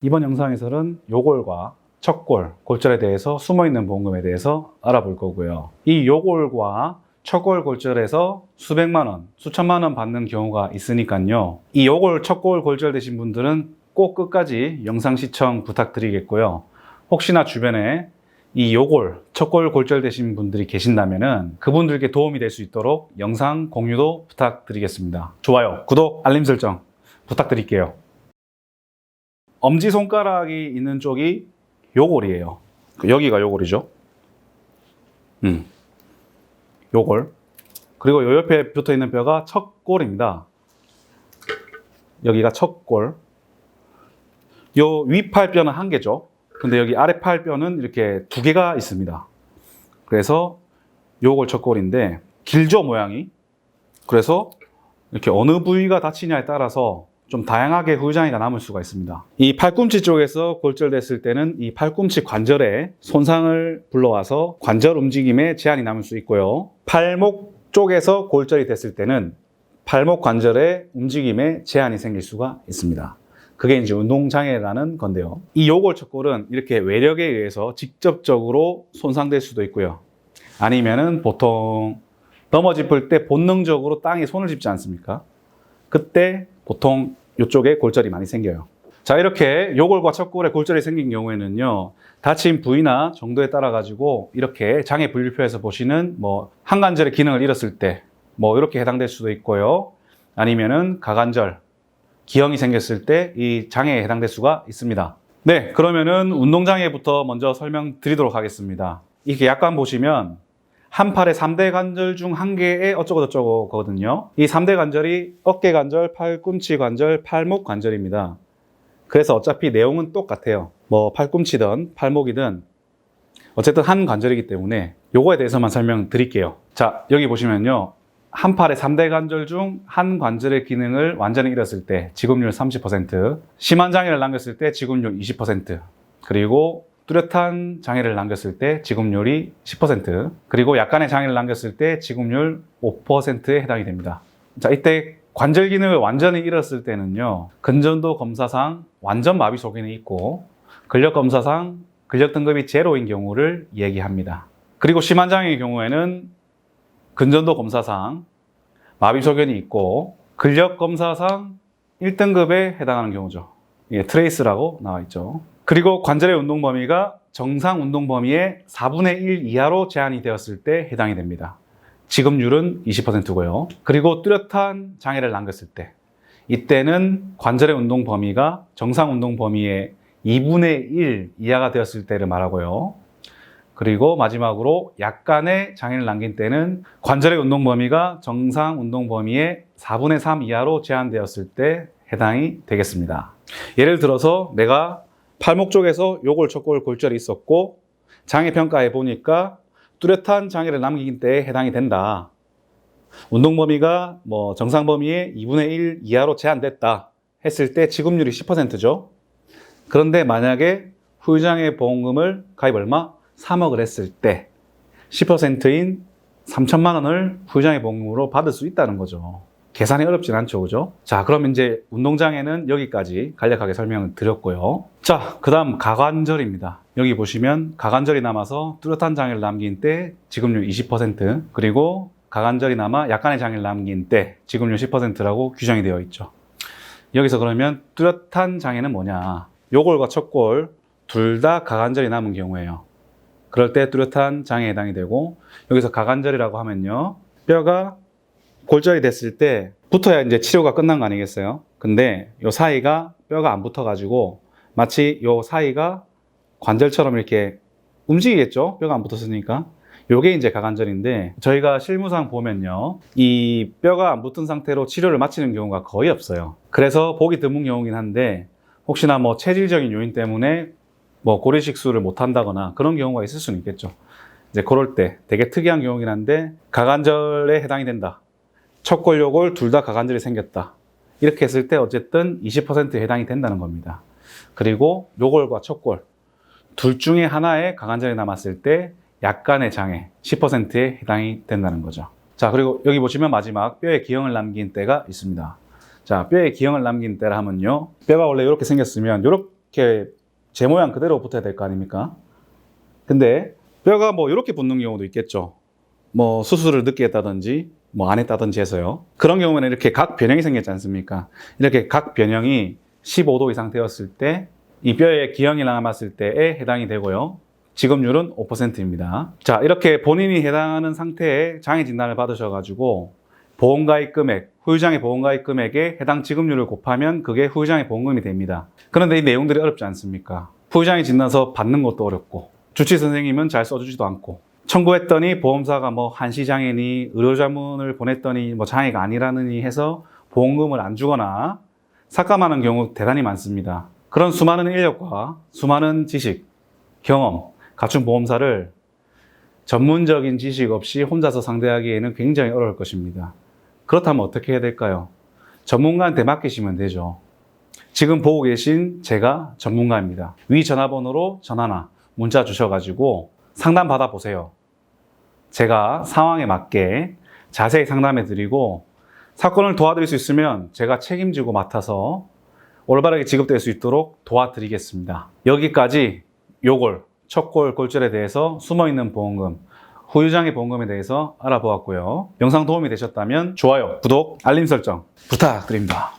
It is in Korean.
이번 영상에서는 요골과 척골, 골절에 대해서 숨어있는 보험금에 대해서 알아볼 거고요. 이 요골과 척골 골절에서 수백만 원, 수천만 원 받는 경우가 있으니까요. 이 요골, 척골 골절 되신 분들은 꼭 끝까지 영상 시청 부탁드리겠고요. 혹시나 주변에 이 요골, 척골 골절 되신 분들이 계신다면은 그분들께 도움이 될 수 있도록 영상 공유도 부탁드리겠습니다. 좋아요, 구독, 알림 설정 부탁드릴게요. 엄지 손가락이 있는 쪽이 요골이에요. 여기가 요골이죠. 음. 요골. 그리고 요 옆에 붙어 있는 뼈가 척골입니다. 여기가 척골. 요 위팔뼈는 한 개죠. 근데 여기 아래팔뼈는 이렇게 두 개가 있습니다. 그래서 요골 척골인데 길죠, 모양이. 그래서 이렇게 어느 부위가 다치냐에 따라서 좀 다양하게 후유장애가 남을 수가 있습니다. 이 팔꿈치 쪽에서 골절됐을 때는 이 팔꿈치 관절에 손상을 불러와서 관절 움직임에 제한이 남을 수 있고요. 팔목 쪽에서 골절이 됐을 때는 팔목 관절의 움직임에 제한이 생길 수가 있습니다. 그게 이제 운동장애라는 건데요. 이 요골척골은 이렇게 외력에 의해서 직접적으로 손상될 수도 있고요. 아니면은 보통 넘어짚을 때 본능적으로 땅에 손을 짚지 않습니까? 그때 보통 이쪽에 골절이 많이 생겨요. 자, 이렇게 요골과 척골에 골절이 생긴 경우에는요, 다친 부위나 정도에 따라 가지고 이렇게 장애 분류표에서 보시는 뭐 한관절의 기능을 잃었을 때 뭐 이렇게 해당될 수도 있고요. 아니면은 가관절, 기형이 생겼을 때 이 장애에 해당될 수가 있습니다. 네, 그러면은 운동장애부터 먼저 설명드리도록 하겠습니다. 이렇게 약관 보시면 한 팔의 3대 관절 중 한 개의 어쩌고 저쩌고 거든요. 이 3대 관절이 어깨 관절, 팔꿈치 관절, 팔목 관절입니다. 그래서 어차피 내용은 똑같아요. 뭐 팔꿈치든 팔목이든 어쨌든 한 관절이기 때문에 요거에 대해서만 설명드릴게요. 자, 여기 보시면요. 한 팔의 3대 관절 중 한 관절의 기능을 완전히 잃었을 때 지급률 30%, 심한 장애를 남겼을 때 지급률 20%, 그리고 뚜렷한 장애를 남겼을 때 지급률이 10%, 그리고 약간의 장애를 남겼을 때 지급률 5%에 해당이 됩니다. 자, 이때 관절 기능을 완전히 잃었을 때는요, 근전도 검사상 완전 마비 소견이 있고, 근력 검사상 근력 등급이 제로인 경우를 얘기합니다. 그리고 심한 장애의 경우에는 근전도 검사상 마비 소견이 있고, 근력 검사상 1등급에 해당하는 경우죠. 이게 트레이스라고 나와 있죠. 그리고 관절의 운동 범위가 정상 운동 범위의 4분의 1 이하로 제한이 되었을 때 해당이 됩니다. 지급률은 20%고요. 그리고 뚜렷한 장애를 남겼을 때 이때는 관절의 운동 범위가 정상 운동 범위의 2분의 1 이하가 되었을 때를 말하고요. 그리고 마지막으로 약간의 장애를 남긴 때는 관절의 운동 범위가 정상 운동 범위의 4분의 3 이하로 제한되었을 때 해당이 되겠습니다. 예를 들어서 내가 팔목 쪽에서 요골 척골 골절이 있었고 장애 평가해 보니까 뚜렷한 장애를 남긴 때에 해당이 된다. 운동 범위가 뭐 정상 범위의 2분의 1 이하로 제한됐다 했을 때 지급률이 10%죠. 그런데 만약에 후유장애 보험금을 가입 얼마? 3억을 했을 때 10%인 3천만 원을 후유장애 보험금으로 받을 수 있다는 거죠. 계산이 어렵진 않죠, 그죠? 자, 그럼 이제 운동장애는 여기까지 간략하게 설명을 드렸고요. 자, 그 다음 가관절입니다. 여기 보시면 가관절이 남아서 뚜렷한 장애를 남긴 때 지급률 20%, 그리고 가관절이 남아 약간의 장애를 남긴 때 지급률 10%라고 규정이 되어 있죠. 여기서 그러면 뚜렷한 장애는 뭐냐? 요골과 척골 둘 다 가관절이 남은 경우에요. 그럴 때 뚜렷한 장애에 해당이 되고 여기서 가관절이라고 하면요. 뼈가 골절이 됐을 때 붙어야 이제 치료가 끝난 거 아니겠어요? 근데 요 사이가 뼈가 안 붙어 가지고 마치 요 사이가 관절처럼 이렇게 움직이겠죠? 뼈가 안 붙었으니까. 요게 이제 가관절인데 저희가 실무상 보면요. 이 뼈가 안 붙은 상태로 치료를 마치는 경우가 거의 없어요. 그래서 보기 드문 경우긴 한데 혹시나 뭐 체질적인 요인 때문에 뭐 고리식수를 못 한다거나 그런 경우가 있을 수는 있겠죠. 이제 그럴 때 되게 특이한 경우긴 한데 가관절에 해당이 된다. 척골, 요골 둘다 가관절이 생겼다. 이렇게 했을 때 어쨌든 20%에 해당이 된다는 겁니다. 그리고 요골과 척골 둘 중에 하나에 가관절이 남았을 때 약간의 장애 10%에 해당이 된다는 거죠. 자, 그리고 여기 보시면 마지막 뼈에 기형을 남긴 때가 있습니다. 자, 뼈에 기형을 남긴 때라 하면요. 뼈가 원래 이렇게 생겼으면 이렇게 제 모양 그대로 붙어야 될 거 아닙니까? 근데 뼈가 뭐 이렇게 붙는 경우도 있겠죠. 뭐 수술을 늦게 했다든지 뭐 안 했다든지 해서요. 그런 경우에는 이렇게 각 변형이 생겼지 않습니까? 이렇게 각 변형이 15도 이상 되었을 때 이 뼈에 기형이 남았을 때에 해당이 되고요. 지급률은 5%입니다. 자, 이렇게 본인이 해당하는 상태에 장애 진단을 받으셔가지고 보험가입 금액, 후유장애 보험가입 금액에 해당 지급률을 곱하면 그게 후유장애 보험금이 됩니다. 그런데 이 내용들이 어렵지 않습니까? 후유장애 진단서 받는 것도 어렵고 주치 선생님은 잘 써주지도 않고 청구했더니 보험사가 뭐 한시장애니 의료자문을 보냈더니 뭐 장애가 아니라느니 해서 보험금을 안 주거나 삭감하는 경우 대단히 많습니다. 그런 수많은 인력과 수많은 지식, 경험 갖춘 보험사를 전문적인 지식 없이 혼자서 상대하기에는 굉장히 어려울 것입니다. 그렇다면 어떻게 해야 될까요? 전문가한테 맡기시면 되죠. 지금 보고 계신 제가 전문가입니다. 위 전화번호로 전화나 문자 주셔가지고 상담 받아보세요. 제가 상황에 맞게 자세히 상담해 드리고 사건을 도와드릴 수 있으면 제가 책임지고 맡아서 올바르게 지급될 수 있도록 도와드리겠습니다. 여기까지 요골, 척골, 골절에 대해서 숨어있는 보험금, 후유장애 보험금에 대해서 알아보았고요. 영상 도움이 되셨다면 좋아요, 구독, 알림 설정 부탁드립니다.